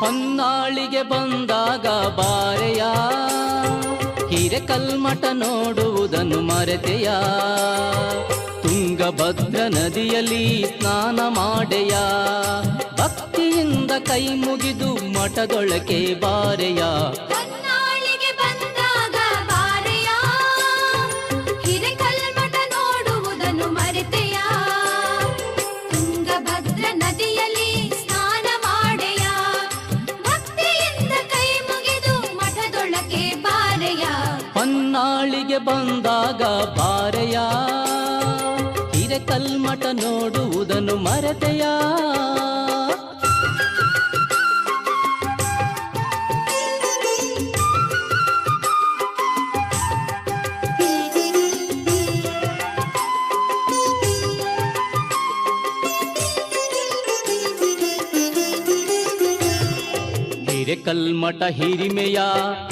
ಹೊನ್ನಾಳಿಗೆ ಬಂದಾಗ ಬಾರೆಯ ಹಿರೆಕಲ್ಮಠ ನೋಡುವುದನ್ನು ಮರೆತೆಯ? ತುಂಗಭದ್ರ ನದಿಯಲ್ಲಿ ಸ್ನಾನ ಮಾಡೆಯ ಭಕ್ತಿಯಿಂದ ಕೈ ಮುಗಿದು ಮಠದೊಳಗೆ ಬಾರೆಯ? ಹೊನ್ನಾಳಿಗೆ ಬಂದಾಗ ಬಾರೆಯ. ಹಿರೆಕಲ್ಮಠ ನೋಡುವುದನ್ನು ಮರೆತೆಯ. ಹಿರೆಕಲ್ಮಠ ಹಿರಿಮೆಯ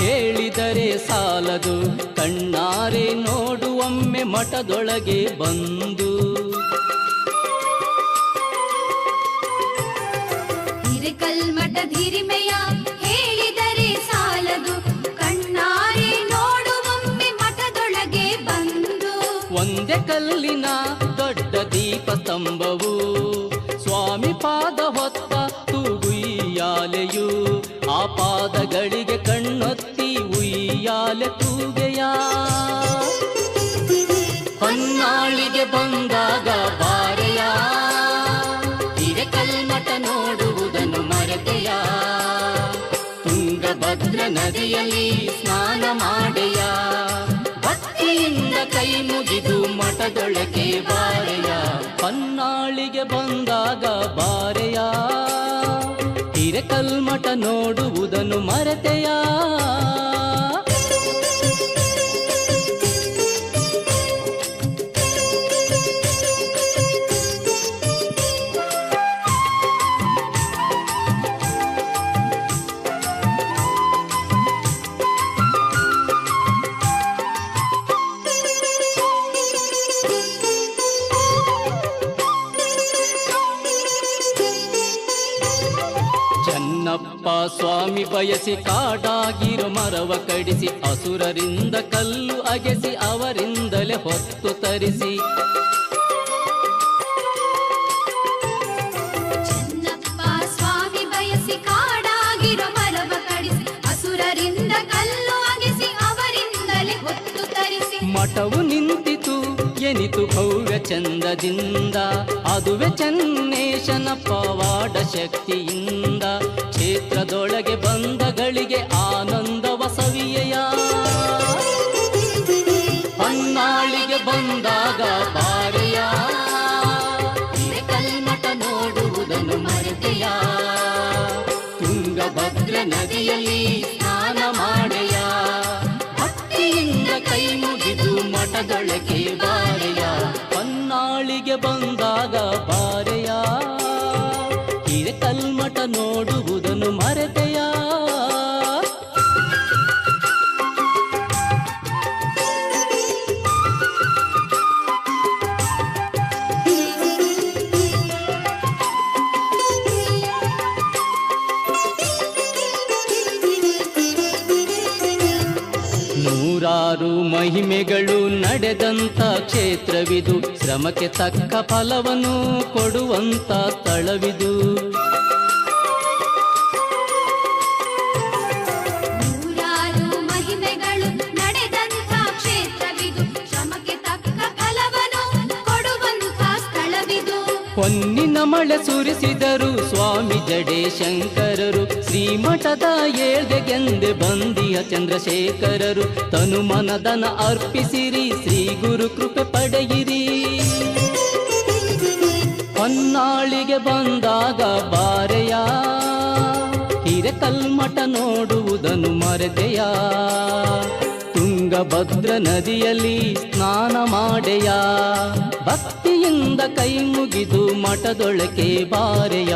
ಹೇಳಿದರೆ ಸಾಲದು. ಕಣ್ಣಾರೆ ನೋಡುವೊಮ್ಮೆ ಮಠದೊಳಗೆ ಬಂದು. ಹಿರೇಕಲ್ಮಠ ಹಿರಿಮೆಯ ಹೇಳಿದರೆ ಸಾಲದು. ಕಣ್ಣಾರೆ ನೋಡುವೊಮ್ಮೆ ಮಠದೊಳಗೆ ಬಂದು. ಒಂದೇ ಕಲ್ಲಿನ ದೊಡ್ಡ ದೀಪ ಸ್ತಂಭವು. ಸ್ವಾಮಿ ಪಾದ ಹೊತ್ತ ತೂಗುಯ್ಯಾಲೆಯು ಪಾದಗಳಿಗೆ ಕಣ್ಣೊತ್ತಿ ಉಯ್ಯಾಲೆ ತೂಗೆಯ ಹೊನ್ನಾಳಿಗೆ ಬಂದಾಗ ಬಾರೆಯ. ಹಿರೆಕಲ್ಮಠ ನೋಡುವುದನ್ನು ಮರೆತೆಯ. ತುಂಗಭದ್ರ ನದಿಯಲ್ಲಿ ಸ್ನಾನ ಮಾಡೆಯ ಭಕ್ತಿಯಿಂದ ಕೈ ಮುಗಿದು ಮಠದೊಳಗೆ ಬಾರೆಯ. ಹೊನ್ನಾಳಿಗೆ ಬಂದಾಗ ಹಿರೆಕಲ್ಮಠ ನೋಡುವುದನ್ನು ಮರೆತೆಯ? ಸ್ವಾಮಿ ಬಯಸಿ ಕಾಡಾಗಿರು ಮರವ ಕಡಿಸಿ ಅಸುರರಿಂದ ಕಲ್ಲು ಅಗೆಸಿ ಅವರಿಂದಲೇ ಹೊತ್ತು ತರಿಸಿ. ಚೆನ್ನಪ್ಪ ಸ್ವಾಮಿ ಬಯಸಿ ಕಾಡಾಗಿರೋ ಮರವ ಕಡಿಸಿ ಅಸುರರಿಂದ ಕಲ್ಲು ಅಗೆಸಿ ಅವರಿಂದಲೇ ಹೊತ್ತು ತರಿಸಿ. ಮಠವು ನಿಂತಿತು ಎನಿತು ಭವ್ಯ ಚಂದದಿಂದ ಅದುವೆ ಚನ್ನೇಶನ ಪವಾಡ ಶಕ್ತಿಯಿಂದ. ಕ್ಷೇತ್ರದೊಳಗೆ ಬಂದಗಳಿಗೆ ಆನಂದ ವಸವಿಯಯ ಹೊನ್ನಾಳಿಗೆ ಬಂದಾಗ ಬಾರೆಯ ಕಲ್ಮಠ ನೋಡುವುದನ್ನು ಮರೆತೆಯ. ತುಂಗಭದ್ರ ನದಿಯಲ್ಲಿ ಸ್ನಾನ ಮಾಡೆಯ ಭಕ್ತಿಯಿಂದ ಕೈ ಮುಗಿದು ಮಠದೊಳಗೆ ಬಾರೆಯ. ಹೊನ್ನಾಳಿಗೆ ಬಂದಾಗ ಬಾರೆಯ ಕಲ್ಮಠ ನೋಡುವುದನ್ನು ನೂರಾರು ಮಹಿಮೆಗಳು ನಡೆದಂತ ಕ್ಷೇತ್ರವಿದು. ಶ್ರಮಕ್ಕೆ ತಕ್ಕ ಫಲವನ್ನು ಕೊಡುವಂತ ಸ್ಥಳವಿದು. ನೂರಾರು ಮಹಿಮೆಗಳು ನಡೆದಂಥ ಕ್ಷೇತ್ರವಿದು. ಶ್ರಮಕ್ಕೆ ತಕ್ಕ ಫಲವನ್ನು ಕೊಡುವಂಥ ಸ್ಥಳವಿದು. ಹೊನ್ನಿನ ಮಳೆ ಸುರಿಸಿದರು ಸ್ವಾಮಿ ಜಡೇಶಂಕರರು. ಶ್ರೀಮಠದ ಏಳ್ಗೆಗೆಂದೆ ಬಂದಿಯ ಚಂದ್ರಶೇಖರರು ತನು ಮನದನ ಅರ್ಪಿಸಿರಿ, ಶ್ರೀ ಗುರು ಕೃಪೆ ಪಡೆಯಿರಿ. ಹೊನ್ನಾಳಿಗೆ ಬಂದಾಗ ಬಾರೆಯ ಹಿರೆಕಲ್ಮಠ ನೋಡುವುದನ್ನು ಮರೆತೆಯ ತುಂಗ ತುಂಗಭದ್ರ ನದಿಯಲ್ಲಿ ಸ್ನಾನ ಮಾಡೆಯ ಭಕ್ತಿಯಿಂದ ಕೈ ಮುಗಿದು ಮಠದೊಳಕೆ ಬಾರೆಯ.